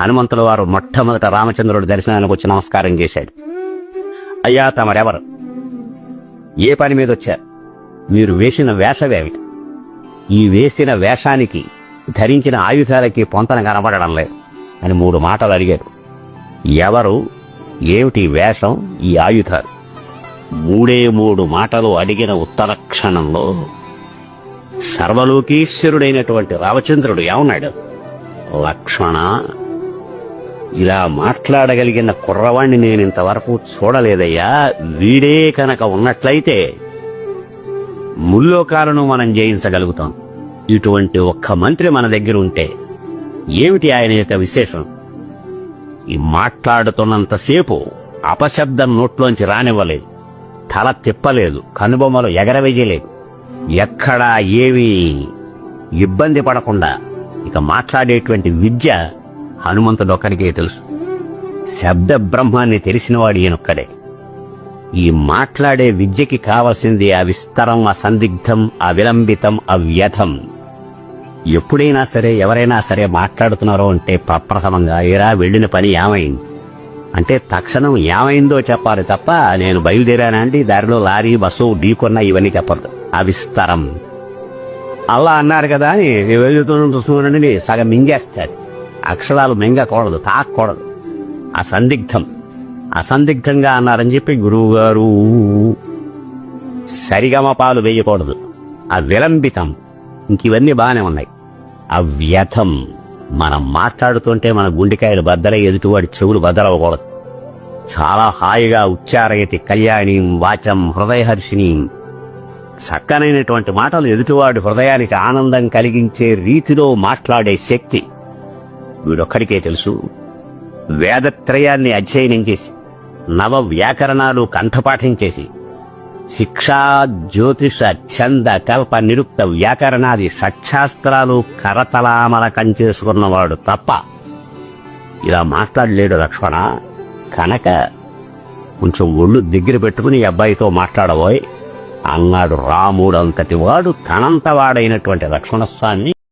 హనుమంతుల వారు మొట్టమొదట రామచంద్రుడు దర్శనానికి వచ్చి నమస్కారం చేశాడు. అయ్యా తమరెవరు? ఏ పని మీద వచ్చారు? మీరు వేసిన వేషమేమిటి ఈ వేసిన వేషానికి ధరించిన ఆయుధాలకి పొంతన కనబడడం లేదు అని మూడు మాటలు అడిగారు. ఎవరు? ఏమిటి వేషం? ఈ ఆయుధాలు? మూడే మూడు మాటలు అడిగిన ఉత్తర క్షణంలో సర్వలోకీశ్వరుడైనటువంటి రామచంద్రుడు ఏమన్నాడు? లక్ష్మణ ఇలా మాట్లాడగలిగిన కుర్రవాణ్ణి నేను ఇంతవరకు చూడలేదయ్యా. వీడే కనుక ఉన్నట్లయితే ముల్లోకాలను మనం జయించగలుగుతాం. ఇటువంటి ఒక్క మంత్రి మన దగ్గర ఉంటే ఏమిటి ఆయన యొక్క విశేషం? ఈ మాట్లాడుతున్నంతసేపు అపశబ్దం నోట్లోంచి రానివ్వలేదు. తల తిప్పలేదు. కనుబొమ్మలు ఎగరవేయలేదు. ఎక్కడా ఏమీ ఇబ్బంది పడకుండా ఇక మాట్లాడేటువంటి విద్య హనుమంతుడొక్కడికే తెలుసు. శబ్ద బ్రహ్మాన్ని తెలిసినవాడు ఈయనొక్కడే. ఈ మాట్లాడే విద్యకి కావలసింది అవిస్తరం అసందిగ్ధం అవిలంబితం అవ్యథం ఎప్పుడైనా సరే ఎవరైనా సరే మాట్లాడుతున్నారో అంటే ప్రప్రథమంగా ఏరా వెళ్ళిన పని ఏమైంది? అంటే తక్షణం ఏమైందో చెప్పాలి తప్ప నేను బయలుదేరానండి దారిలో లారీ బస్సు ఢీకొన్న ఇవన్నీ చెప్పదు అవిస్తరం అలా అన్నారు కదా అని వెళ్తుండీ సగం మింగేస్తాడు. అక్షరాలు మింగకూడదు తాకూడదు అసందిగ్ధం. అసందిగ్ధంగా అన్నారని చెప్పి గురువు గారు సరిగమపాలు వేయకూడదు. ఆ విలంబితం ఇంక ఇవన్నీ బాగానే ఉన్నాయి. అవ్యథం. మనం మాట్లాడుతుంటే మన గుండెకాయలు బద్దలై ఎదుటివాడి చెవులు బద్దలవ్వకూడదు. చాలా హాయిగా ఉచ్చారయతి కళ్యాణి వాచం హృదయహర్షిని చక్కనైనటువంటి మాటలు ఎదుటివాడి హృదయానికి ఆనందం కలిగించే రీతిలో మాట్లాడే శక్తి. వీడొక్కడికే తెలుసు. వేదత్రయాన్ని అధ్యయనం చేసి నవ వ్యాకరణాలు కంఠపాఠం చేసి శిక్షా జ్యోతిష ఛంద కల్ప నిరుక్త వ్యాకరణాది షట్శాస్త్రాలు కరతలామలకం చేసుకున్నవాడు తప్ప ఇలా మాట్లాడలేడు లక్ష్మణ. కనుక కొంచెం ఒళ్ళు దగ్గర పెట్టుకుని అబ్బాయితో మాట్లాడబోయ్. అన్నాడు రాముడంతటి వాడు తనంతవాడైనటువంటి లక్ష్మణస్వామి.